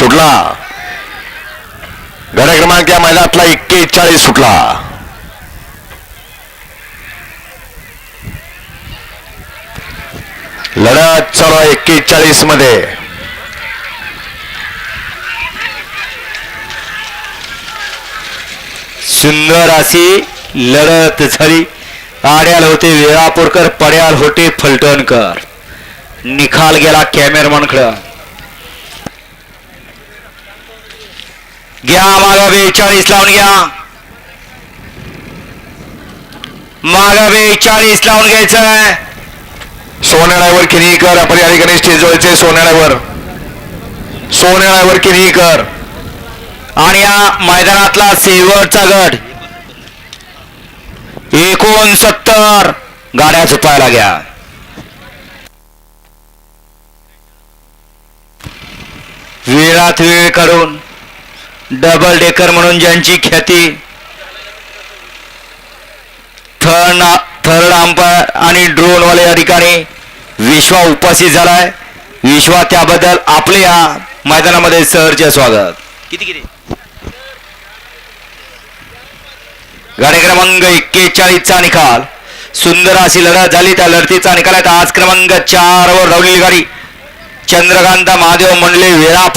सुटला. गड क्रमांक या मैदानातला एक्केचाळीस सुटला. लढत चालू आहे एक्केचाळीसमध्ये. सुंदर अशी लढत झाली. आड्याल होते वेळापूरकर पड्याल होते फलटणकर. निखाल गेला कॅमेरमॅनकडं घ्या मागा बेचाळीस लावून घ्या. मागा बेचाळीस लावून घ्यायचं सोनेळ्यावर किनीकर अपरिहारी गणेश स्टेजवरचे सोनेळ्यावर सोनेळ्यावर किनीकर आणि या मैदानातला शेवटचा गट एकोणसत्तर. गाड्या झुपायला घ्या. वेळात वेळ काढून डबल डेकर म्हणून ज्यांची ख्याती. थर्ड थर्ड अंपायर आणि ड्रोनवाले या ठिकाणी विश्वा उपस्थित झालाय. विश्वा त्याबद्दल आपले या मैदानामध्ये सहर्ष स्वागत. किती किती? गाडी क्रमांक एक्केचाळीस चा निकाल. सुंदर अशी लढत झाली. त्या लढतीचा निकाल आहे. आज क्रमांक चार वर धावलेली गाडी. चंद्रकांत महादेव मंडले वेळापूर